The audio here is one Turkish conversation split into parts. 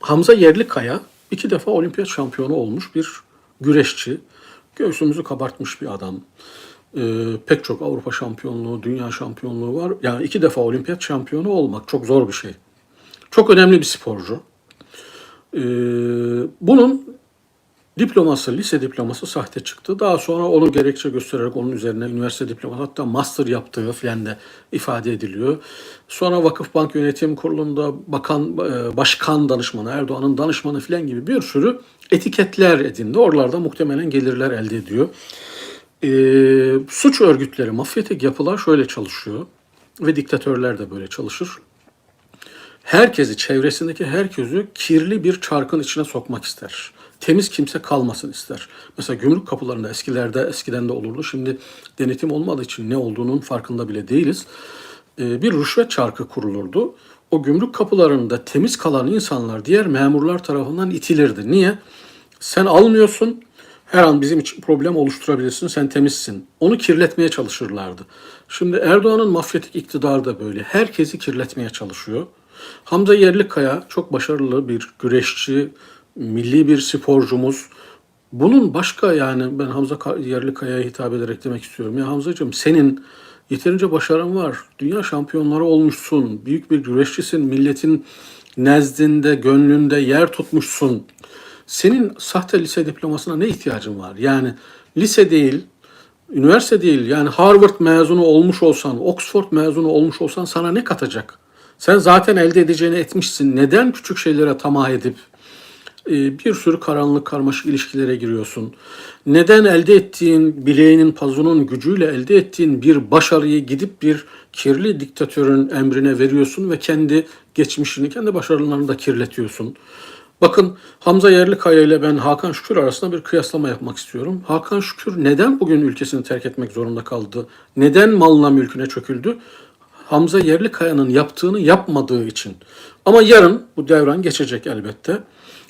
Hamza Yerlikaya iki defa olimpiyat şampiyonu olmuş bir güreşçi. Göğsümüzü kabartmış bir adam. Ee, pek çok Avrupa şampiyonluğu, dünya şampiyonluğu var. Yani iki defa olimpiyat şampiyonu olmak çok zor bir şey. Çok önemli bir sporcu. Ee, bunun diploması, lise diploması sahte çıktı. Daha sonra onu gerekçe göstererek onun üzerine üniversite diploması hatta master yaptığı filan da ifade ediliyor. Sonra Vakıfbank Yönetim Kurulu'nda bakan, e, başkan danışmanı, Erdoğan'ın danışmanı filan gibi bir sürü etiketler edindi. Oralarda muhtemelen gelirler elde ediyor. Ee, suç örgütleri, mafyatik yapılar şöyle çalışıyor ve diktatörler de böyle çalışır herkesi, çevresindeki herkesi kirli bir çarkın içine sokmak ister. Temiz kimse kalmasın ister. Mesela gümrük kapılarında eskilerde eskiden de olurdu. Şimdi denetim olmadığı için ne olduğunun farkında bile değiliz. Ee, bir rüşvet çarkı kurulurdu. O gümrük kapılarında temiz kalan insanlar diğer memurlar tarafından itilirdi. Niye? Sen almıyorsun, her an bizim için problem oluşturabilirsin, sen temizsin. Onu kirletmeye çalışırlardı. Şimdi Erdoğan'ın mafyatik iktidarı da böyle. Herkesi kirletmeye çalışıyor. Hamza Yerlikaya çok başarılı bir güreşçi, milli bir sporcumuz. Bunun başka yani ben Hamza Yerlikaya'ya hitap ederek demek istiyorum. Ya Hamzacığım senin yeterince başarın var. Dünya şampiyonları olmuşsun. Büyük bir güreşçisin. Milletin nezdinde, gönlünde yer tutmuşsun. Senin sahte lise diplomasına ne ihtiyacın var? Yani lise değil, üniversite değil. Yani Harvard mezunu olmuş olsan, Oxford mezunu olmuş olsan sana ne katacak? Sen zaten elde edeceğini etmişsin. Neden küçük şeylere tamah edip e, bir sürü karanlık karmaşık ilişkilere giriyorsun? Neden elde ettiğin bileğinin pazunun gücüyle elde ettiğin bir başarıyı gidip bir kirli diktatörün emrine veriyorsun ve kendi geçmişini, kendi başarılarını da kirletiyorsun? Bakın Hamza Yerlikaya ile ben Hakan Şükür arasında bir kıyaslama yapmak istiyorum. Hakan Şükür neden bugün ülkesini terk etmek zorunda kaldı? Neden malına mülküne çöküldü? Hamza Yerlikaya'nın yaptığını yapmadığı için. Ama yarın bu devran geçecek elbette.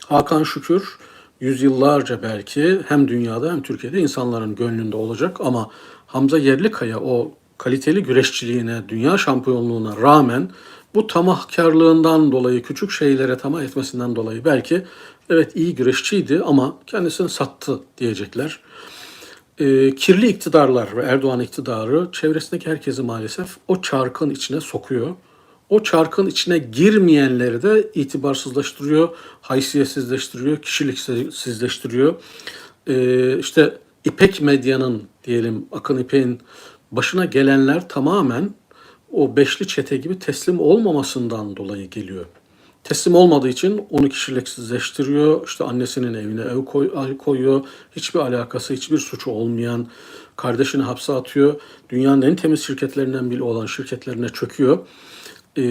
Hakan Şükür yüzyıllarca belki hem dünyada hem Türkiye'de insanların gönlünde olacak ama Hamza Yerlikaya o kaliteli güreşçiliğine, dünya şampiyonluğuna rağmen bu tamahkarlığından dolayı, küçük şeylere tamah etmesinden dolayı belki evet iyi güreşçiydi ama kendisini sattı diyecekler e, kirli iktidarlar ve Erdoğan iktidarı çevresindeki herkesi maalesef o çarkın içine sokuyor. O çarkın içine girmeyenleri de itibarsızlaştırıyor, haysiyetsizleştiriyor, kişiliksizleştiriyor. E, işte İpek medyanın diyelim Akın İpek'in başına gelenler tamamen o beşli çete gibi teslim olmamasından dolayı geliyor teslim olmadığı için onu kişiliksizleştiriyor. İşte annesinin evine ev koy, koyuyor. Hiçbir alakası, hiçbir suçu olmayan kardeşini hapse atıyor. Dünyanın en temiz şirketlerinden biri olan şirketlerine çöküyor. E,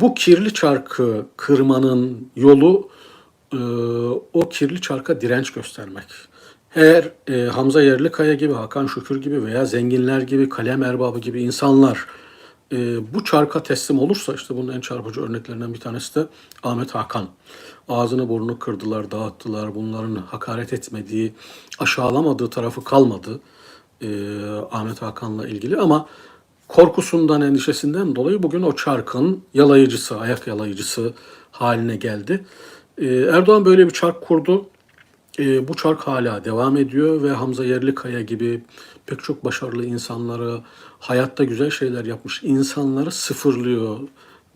bu kirli çarkı kırmanın yolu e, o kirli çarka direnç göstermek. Eğer e, Hamza Yerlikaya gibi, Hakan Şükür gibi veya zenginler gibi, kalem erbabı gibi insanlar e, bu çarka teslim olursa işte bunun en çarpıcı örneklerinden bir tanesi de Ahmet Hakan. Ağzını burnunu kırdılar, dağıttılar. Bunların hakaret etmediği, aşağılamadığı tarafı kalmadı e, Ahmet Hakan'la ilgili ama korkusundan, endişesinden dolayı bugün o çarkın yalayıcısı, ayak yalayıcısı haline geldi. E, Erdoğan böyle bir çark kurdu. E, bu çark hala devam ediyor ve Hamza Yerlikaya gibi pek çok başarılı insanları, hayatta güzel şeyler yapmış insanları sıfırlıyor,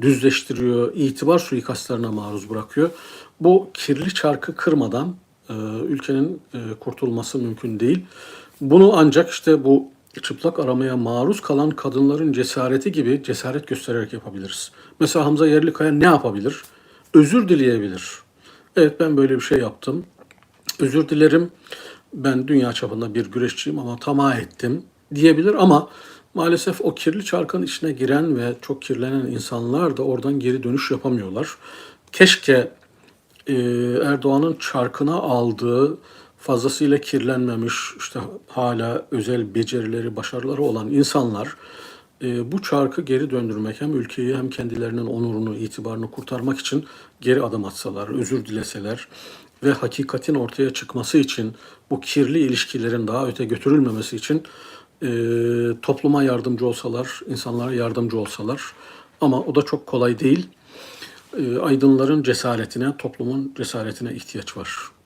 düzleştiriyor, itibar suikastlarına maruz bırakıyor. Bu kirli çarkı kırmadan e, ülkenin e, kurtulması mümkün değil. Bunu ancak işte bu çıplak aramaya maruz kalan kadınların cesareti gibi cesaret göstererek yapabiliriz. Mesela Hamza Yerlikaya ne yapabilir? Özür dileyebilir. Evet ben böyle bir şey yaptım. Özür dilerim. Ben dünya çapında bir güreşçiyim ama tamah ettim diyebilir ama maalesef o kirli çarkın içine giren ve çok kirlenen insanlar da oradan geri dönüş yapamıyorlar. Keşke e, Erdoğan'ın çarkına aldığı fazlasıyla kirlenmemiş işte hala özel becerileri, başarıları olan insanlar e, bu çarkı geri döndürmek hem ülkeyi hem kendilerinin onurunu, itibarını kurtarmak için geri adım atsalar, özür dileseler ve hakikatin ortaya çıkması için bu kirli ilişkilerin daha öte götürülmemesi için e, topluma yardımcı olsalar, insanlara yardımcı olsalar ama o da çok kolay değil. e, aydınların cesaretine, toplumun cesaretine ihtiyaç var.